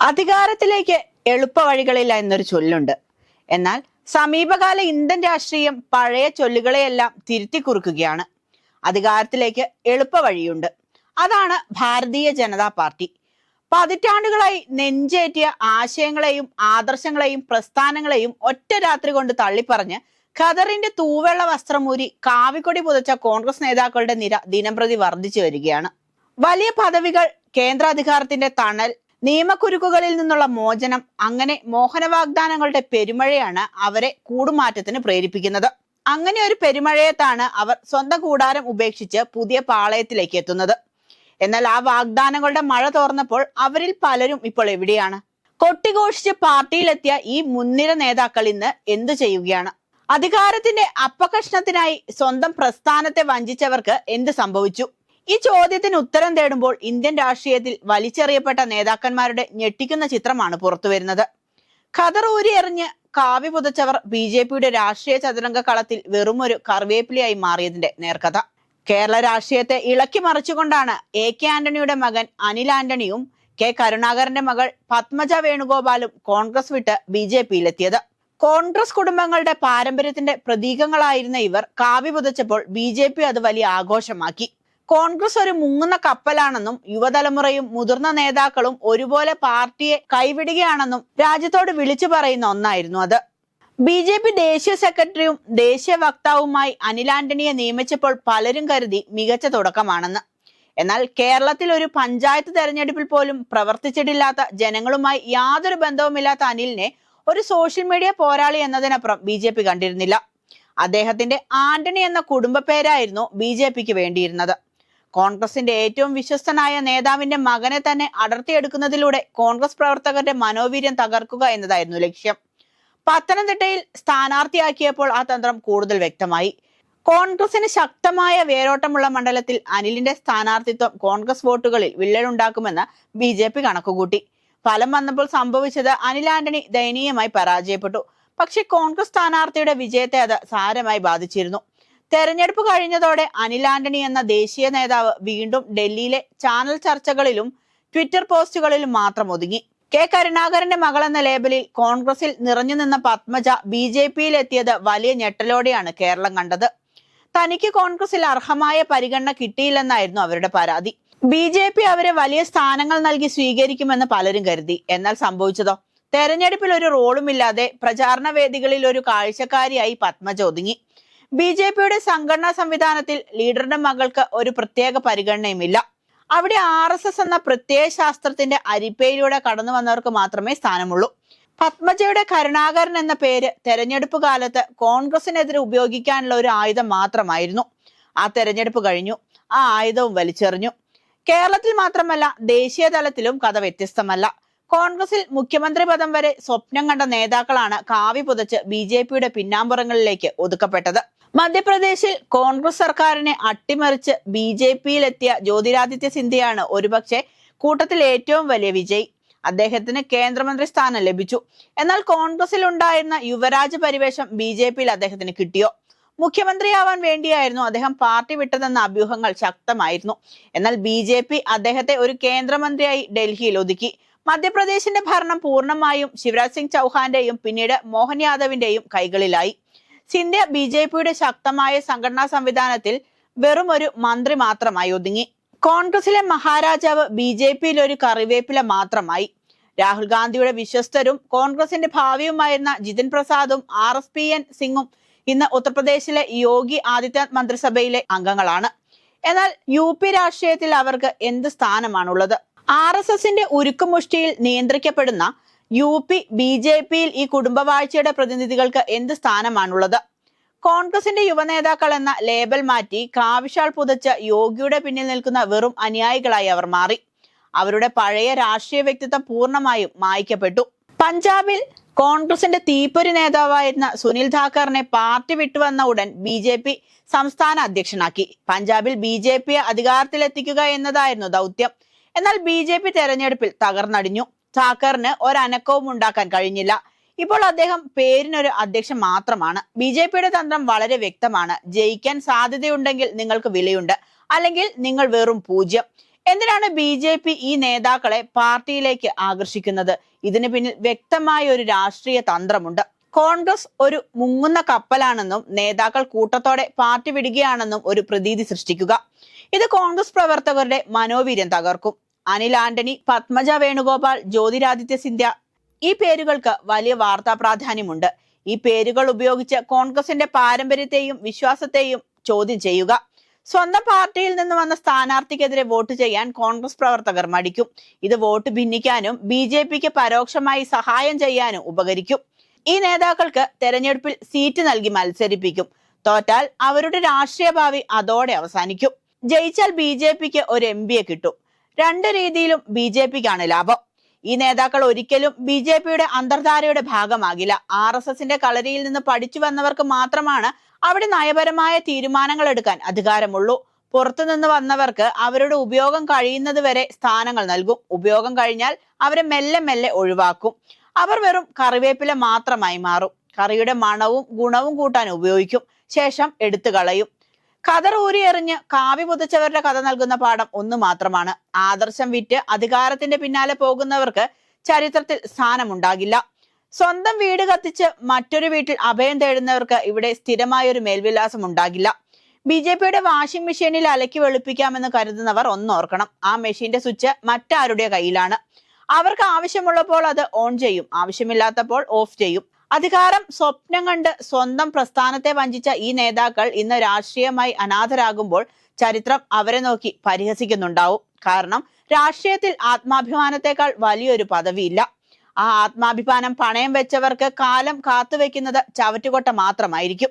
അധികാരത്തിലേക്ക് എളുപ്പ വഴികളില്ല എന്നൊരു ചൊല്ലുണ്ട്. എന്നാൽ സമീപകാല ഇന്ത്യൻ രാഷ്ട്രീയം പഴയ ചൊല്ലുകളെയെല്ലാം തിരുത്തി കുറുക്കുകയാണ്. അധികാരത്തിലേക്ക് എളുപ്പവഴിയുണ്ട്. അതാണ് ഭാരതീയ ജനതാ പാർട്ടി. പതിറ്റാണ്ടുകളായി നെഞ്ചേറ്റിയ ആശയങ്ങളെയും ആദർശങ്ങളെയും പ്രസ്ഥാനങ്ങളെയും ഒറ്റ രാത്രി കൊണ്ട് തള്ളിപ്പറഞ്ഞ് ഖദറിന്റെ തൂവെള്ള വസ്ത്രമൂരി കാവിക്കൊടി പുതച്ച കോൺഗ്രസ് നേതാക്കളുടെ നിര ദിനംപ്രതി വർദ്ധിച്ചു വരികയാണ്. വലിയ പദവികൾ കേന്ദ്ര അധികാരത്തിന്റെ തണൽ നിയമക്കുരുക്കുകളിൽ നിന്നുള്ള മോചനം അങ്ങനെ മോഹന വാഗ്ദാനങ്ങളുടെ പെരുമഴയാണ് അവരെ കൂടുമാറ്റത്തിന് പ്രേരിപ്പിക്കുന്നത്. അങ്ങനെ ഒരു പെരുമഴയത്താണ് അവർ സ്വന്തം കൂടാരം ഉപേക്ഷിച്ച് പുതിയ പാളയത്തിലേക്ക് എത്തുന്നത്. എന്നാൽ ആ വാഗ്ദാനങ്ങളുടെ മഴ തോർന്നപ്പോൾ അവരിൽ പലരും ഇപ്പോൾ എവിടെയാണ്? കൊട്ടിഘോഷിച്ച് പാർട്ടിയിലെത്തിയ ഈ മുൻനിര നേതാക്കൾ ഇന്ന് എന്തു ചെയ്യുകയാണ്? അധികാരത്തിന്റെ അപ്പകഷ്ണത്തിനായി സ്വന്തം പ്രസ്ഥാനത്തെ വഞ്ചിച്ചവർക്ക് എന്ത് സംഭവിച്ചു? ഈ ചോദ്യത്തിന് ഉത്തരം തേടുമ്പോൾ ഇന്ത്യൻ രാഷ്ട്രീയത്തിൽ വലിച്ചെറിയപ്പെട്ട നേതാക്കന്മാരുടെ ഞെട്ടിക്കുന്ന ചിത്രമാണ് പുറത്തുവരുന്നത്. ഖദർ ഊരി എറിഞ്ഞ് കാവ്യ പുതച്ചവർ ബി ജെ പിയുടെ രാഷ്ട്രീയ ചതുരംഗ കളത്തിൽ വെറുമൊരു കറിവേപ്പിലയായി മാറിയതിന്റെ നേർക്കഥ. കേരള രാഷ്ട്രീയത്തെ ഇളക്കി മറിച്ചുകൊണ്ടാണ് എ കെ ആന്റണിയുടെ മകൻ അനിൽ ആന്റണിയും കെ കരുണാകരന്റെ മകൾ പത്മജ വേണുഗോപാലും കോൺഗ്രസ് വിട്ട് ബി ജെ പിയിലെത്തിയത്. കോൺഗ്രസ് കുടുംബങ്ങളുടെ പാരമ്പര്യത്തിന്റെ പ്രതീകങ്ങളായിരുന്ന ഇവർ കാവ്യ പുതച്ചപ്പോൾ ബി ജെ പി അത് വലിയ ആഘോഷമാക്കി. കോൺഗ്രസ് ഒരു മുങ്ങുന്ന കപ്പലാണെന്നും യുവതലമുറയും മുതിർന്ന നേതാക്കളും ഒരുപോലെ പാർട്ടിയെ കൈവിടുകയാണെന്നും രാജ്യത്തോട് വിളിച്ചു പറയുന്ന ഒന്നായിരുന്നു അത്. ബി ജെ പി ദേശീയ സെക്രട്ടറിയും ദേശീയ വക്താവുമായി അനിൽ ആന്റണിയെ നിയമിച്ചപ്പോൾ പലരും കരുതി മികച്ച തുടക്കമാണെന്ന്. എന്നാൽ കേരളത്തിൽ ഒരു പഞ്ചായത്ത് തെരഞ്ഞെടുപ്പിൽ പോലും പ്രവർത്തിച്ചിട്ടില്ലാത്ത ജനങ്ങളുമായി യാതൊരു ബന്ധവുമില്ലാത്ത അനിലിനെ ഒരു സോഷ്യൽ മീഡിയ പോരാളി എന്നതിനപ്പുറം ബി ജെ പി കണ്ടിരുന്നില്ല. അദ്ദേഹത്തിന്റെ ആന്റണി എന്ന കുടുംബ പേരായിരുന്നു ബി ജെ പിക്ക് വേണ്ടിയിരുന്നത്. കോൺഗ്രസിന്റെ ഏറ്റവും വിശ്വസ്തനായ നേതാവിന്റെ മകനെ തന്നെ അടർത്തിയെടുക്കുന്നതിലൂടെ കോൺഗ്രസ് പ്രവർത്തകരുടെ മനോവീര്യം തകർക്കുക എന്നതായിരുന്നു ലക്ഷ്യം. പത്തനംതിട്ടയിൽ സ്ഥാനാർത്ഥിയാക്കിയപ്പോൾ ആ തന്ത്രം കൂടുതൽ വ്യക്തമായി. കോൺഗ്രസിന് ശക്തമായ വേരോട്ടമുള്ള മണ്ഡലത്തിൽ അനിലിന്റെ സ്ഥാനാർത്ഥിത്വം കോൺഗ്രസ് വോട്ടുകളിൽ വിള്ളലുണ്ടാക്കുമെന്ന് ബി ജെ പി കണക്കുകൂട്ടി. ഫലം വന്നപ്പോൾ സംഭവിച്ചത് അനിൽ ആന്റണി ദയനീയമായി പരാജയപ്പെട്ടു. പക്ഷെ കോൺഗ്രസ് സ്ഥാനാർത്ഥിയുടെ വിജയത്തെ അത് സാരമായി ബാധിച്ചിരുന്നു. തെരഞ്ഞെടുപ്പ് കഴിഞ്ഞതോടെ അനിൽ ആന്റണി എന്ന ദേശീയ നേതാവ് വീണ്ടും ഡൽഹിയിലെ ചാനൽ ചർച്ചകളിലും ട്വിറ്റർ പോസ്റ്റുകളിലും മാത്രം ഒതുങ്ങി. കെ കരുണാകരന്റെ മകൾ എന്ന ലേബലിൽ കോൺഗ്രസിൽ നിറഞ്ഞു നിന്ന പത്മജ ബി ജെ പിയിൽ എത്തിയത് വലിയ ഞെട്ടലോടെയാണ് കേരളം കണ്ടത്. തനിക്ക് കോൺഗ്രസിൽ അർഹമായ പരിഗണന കിട്ടിയില്ലെന്നായിരുന്നു അവരുടെ പരാതി. ബി ജെ പി അവരെ വലിയ സ്ഥാനങ്ങൾ നൽകി സ്വീകരിക്കുമെന്ന് പലരും കരുതി. എന്നാൽ സംഭവിച്ചതോ? തെരഞ്ഞെടുപ്പിൽ ഒരു റോളുമില്ലാതെ പ്രചാരണ വേദികളിൽ ഒരു കാഴ്ചക്കാരിയായി പത്മജ ഒതുങ്ങി. ബി ജെ പിയുടെ സംഘടനാ സംവിധാനത്തിൽ ലീഡറുടെ മകൾക്ക് ഒരു പ്രത്യേക പരിഗണനയുമില്ല. അവിടെ ആർ എസ് എസ് എന്ന പ്രത്യയ ശാസ്ത്രത്തിന്റെ അരിപ്പയിലൂടെ കടന്നു വന്നവർക്ക് മാത്രമേ സ്ഥാനമുള്ളൂ. പത്മജയുടെ കരുണാകരൻ എന്ന പേര് തെരഞ്ഞെടുപ്പ് കാലത്ത് കോൺഗ്രസിനെതിരെ ഉപയോഗിക്കാനുള്ള ഒരു ആയുധം മാത്രമായിരുന്നു. ആ തെരഞ്ഞെടുപ്പ് കഴിഞ്ഞു. ആ ആയുധവും വലിച്ചെറിഞ്ഞു. കേരളത്തിൽ മാത്രമല്ല ദേശീയ തലത്തിലും കഥ വ്യത്യസ്തമല്ല. കോൺഗ്രസിൽ മുഖ്യമന്ത്രി പദം വരെ സ്വപ്നം കണ്ട നേതാക്കളാണ് കാവി പുതച്ച് ബി ജെ പിയുടെ പിന്നാമ്പുറങ്ങളിലേക്ക് ഒതുക്കപ്പെട്ടത്. മധ്യപ്രദേശിൽ കോൺഗ്രസ് സർക്കാരിനെ അട്ടിമറിച്ച് ബി ജെ പിയിലെത്തിയ ജ്യോതിരാദിത്യ സിന്ധ്യയാണ് ഒരുപക്ഷെ കൂട്ടത്തിൽ ഏറ്റവും വലിയ വിജയി. അദ്ദേഹത്തിന് കേന്ദ്രമന്ത്രി സ്ഥാനം ലഭിച്ചു. എന്നാൽ കോൺഗ്രസിൽ ഉണ്ടായിരുന്ന യുവരാജ് പരിവേഷം ബി ജെ പിയിൽ അദ്ദേഹത്തിന് കിട്ടിയോ? മുഖ്യമന്ത്രിയാവാൻ വേണ്ടിയായിരുന്നു അദ്ദേഹം പാർട്ടി വിട്ടതെന്ന അഭ്യൂഹങ്ങൾ ശക്തമായിരുന്നു. എന്നാൽ ബി ജെ പി അദ്ദേഹത്തെ ഒരു കേന്ദ്രമന്ത്രിയായി ഡൽഹിയിൽ ഒതുക്കി. മധ്യപ്രദേശിന്റെ ഭരണം പൂർണമായും ശിവരാജ് സിംഗ് ചൗഹാന്റെയും പിന്നീട് മോഹൻ യാദവിന്റെയും കൈകളിലായി. സിന്ധ്യ ബി ജെ പിയുടെ ശക്തമായ സംഘടനാ സംവിധാനത്തിൽ വെറും ഒരു മന്ത്രി മാത്രമായി ഒതുങ്ങി. കോൺഗ്രസിലെ മഹാരാജാവ് ബി ജെ പിയിൽ ഒരു കറിവേപ്പില മാത്രമായി. രാഹുൽ ഗാന്ധിയുടെ വിശ്വസ്തരും കോൺഗ്രസിന്റെ ഭാവിയുമായിരുന്ന ജിതിൻ പ്രസാദും ആർ എസ് പി എൻ സിംഗും ഇന്ന് ഉത്തർപ്രദേശിലെ യോഗി ആദിത്യനാഥ് മന്ത്രിസഭയിലെ അംഗങ്ങളാണ്. എന്നാൽ യു പി രാഷ്ട്രീയത്തിൽ അവർക്ക് എന്ത് സ്ഥാനമാണുള്ളത്? ആർ എസ് എസിന്റെ ഉരുക്കുമുഷ്ടിയിൽ നിയന്ത്രിക്കപ്പെടുന്ന യു പി ബി ജെ പിയിൽ ഈ കുടുംബവാഴ്ചയുടെ പ്രതിനിധികൾക്ക് എന്ത് സ്ഥാനമാണുള്ളത്? കോൺഗ്രസിന്റെ യുവനേതാക്കൾ എന്ന ലേബൽ മാറ്റി കാവിഷാൾ പുതച്ച് യോഗിയുടെ പിന്നിൽ നിൽക്കുന്ന വെറും അനുയായികളായി അവർ മാറി. അവരുടെ പഴയ രാഷ്ട്രീയ വ്യക്തിത്വം പൂർണമായും മായ്ക്കപ്പെട്ടു. പഞ്ചാബിൽ കോൺഗ്രസിന്റെ തീപ്പൊരി നേതാവായിരുന്ന സുനിൽ ധാക്കറിനെ പാർട്ടി വിട്ടുവന്ന ഉടൻ ബി ജെ പി സംസ്ഥാന അധ്യക്ഷനാക്കി. പഞ്ചാബിൽ ബി ജെ പിയെ അധികാരത്തിലെത്തിക്കുക എന്നതായിരുന്നു ദൗത്യം. എന്നാൽ ബി ജെ പി തെരഞ്ഞെടുപ്പിൽ തകർന്നടിഞ്ഞു. ധാക്കറിന് ഒരനക്കവും ഉണ്ടാക്കാൻ കഴിഞ്ഞില്ല. ഇപ്പോൾ അദ്ദേഹം പേരിനൊരു അധ്യക്ഷൻ മാത്രമാണ്. ബി ജെ പിയുടെ തന്ത്രം വളരെ വ്യക്തമാണ്. ജയിക്കാൻ സാധ്യതയുണ്ടെങ്കിൽ നിങ്ങൾക്ക് വിലയുണ്ട്. അല്ലെങ്കിൽ നിങ്ങൾ വെറും പൂജ്യം. എന്തിനാണ് ബി ജെ പി ഈ നേതാക്കളെ പാർട്ടിയിലേക്ക് ആകർഷിക്കുന്നത്? ഇതിന് പിന്നിൽ വ്യക്തമായ ഒരു രാഷ്ട്രീയ തന്ത്രമുണ്ട്. കോൺഗ്രസ് ഒരു മുങ്ങുന്ന കപ്പലാണെന്നും നേതാക്കൾ കൂട്ടത്തോടെ പാർട്ടി വിടുകയാണെന്നും ഒരു പ്രതീതി സൃഷ്ടിക്കുക. ഇത് കോൺഗ്രസ് പ്രവർത്തകരുടെ മനോവീര്യം തകർക്കും. അനിൽ ആന്റണി പത്മജ വേണുഗോപാൽ ജ്യോതിരാദിത്യ സിന്ധ്യ. ഈ പേരുകൾക്ക് വലിയ വാർത്താ പ്രാധാന്യമുണ്ട്. ഈ പേരുകൾ ഉപയോഗിച്ച് കോൺഗ്രസിന്റെ പാരമ്പര്യത്തെയും വിശ്വാസത്തെയും ചോദ്യം ചെയ്യുക. സ്വന്തം പാർട്ടിയിൽ നിന്ന് വന്ന സ്ഥാനാർത്ഥിക്കെതിരെ വോട്ട് ചെയ്യാൻ കോൺഗ്രസ് പ്രവർത്തകർ മടിക്കും. ഇത് വോട്ട് ഭിന്നിക്കാനും ബി ജെ പിക്ക് പരോക്ഷമായി സഹായം ചെയ്യാനും ഉപകരിക്കും. ഈ നേതാക്കൾക്ക് തെരഞ്ഞെടുപ്പിൽ സീറ്റ് നൽകി മത്സരിപ്പിക്കും. തോറ്റാൽ അവരുടെ രാഷ്ട്രീയ ഭാവി അതോടെ അവസാനിക്കും. ജയിച്ചാൽ ബി ജെ പിക്ക് ഒരു എം പിയെ കിട്ടും. രണ്ട് രീതിയിലും ബി ജെ പിക്കാണ് ലാഭം. ഈ നേതാക്കൾ ഒരിക്കലും ബി ജെ പിയുടെ അന്തർധാരയുടെ ഭാഗമാകില്ല. ആർ എസ് എസിന്റെ കളരിയിൽ നിന്ന് പഠിച്ചു വന്നവർക്ക് മാത്രമാണ് അവിടെ നയപരമായ തീരുമാനങ്ങൾ എടുക്കാൻ അധികാരമുള്ളൂ. പുറത്തുനിന്ന് വന്നവർക്ക് അവരുടെ ഉപയോഗം കഴിയുന്നത് വരെ സ്ഥാനങ്ങൾ നൽകും. ഉപയോഗം കഴിഞ്ഞാൽ അവരെ മെല്ലെ മെല്ലെ ഒഴിവാക്കും. അവർ വെറും കറിവേപ്പില മാത്രമായി മാറും. കറിയുടെ മണവും ഗുണവും കൂട്ടാൻ ഉപയോഗിക്കും. ശേഷം എടുത്തു കളയും. കതർ ഊരിയെറിഞ്ഞ് കാവ്യ പുതച്ചവരുടെ കഥ നൽകുന്ന പാഠം ഒന്ന് മാത്രമാണ്. ആദർശം വിറ്റ് അധികാരത്തിന്റെ പിന്നാലെ പോകുന്നവർക്ക് ചരിത്രത്തിൽ സ്ഥാനമുണ്ടാകില്ല. സ്വന്തം വീട് കത്തിച്ച് മറ്റൊരു വീട്ടിൽ അഭയം തേടുന്നവർക്ക് ഇവിടെ സ്ഥിരമായ ഒരു മേൽവിലാസം ഉണ്ടാകില്ല. ബി ജെ പിയുടെ വാഷിംഗ് മെഷീനിൽ അലക്കി വെളുപ്പിക്കാമെന്ന് കരുതുന്നവർ ഒന്നോർക്കണം ആ മെഷീന്റെ സ്വിച്ച് മറ്റാരുടെ കയ്യിലാണ്. അവർക്ക് ആവശ്യമുള്ളപ്പോൾ അത് ഓൺ ചെയ്യും. ആവശ്യമില്ലാത്തപ്പോൾ ഓഫ് ചെയ്യും. അധികാരം സ്വപ്നം കണ്ട് സ്വന്തം പ്രസ്ഥാനത്തെ വഞ്ചിച്ച ഈ നേതാക്കൾ ഇന്ന് രാഷ്ട്രീയമായി അനാഥരാകുമ്പോൾ ചരിത്രം അവരെ നോക്കി പരിഹസിക്കുന്നുണ്ടാവും. കാരണം രാഷ്ട്രീയത്തിൽ ആത്മാഭിമാനത്തെക്കാൾ വലിയൊരു പദവിയില്ല. ആ ആത്മാഭിമാനം പണയം വെച്ചവർക്ക് കാലം കാത്തുവെക്കുന്നത് ചവറ്റുകൊട്ട മാത്രമായിരിക്കും.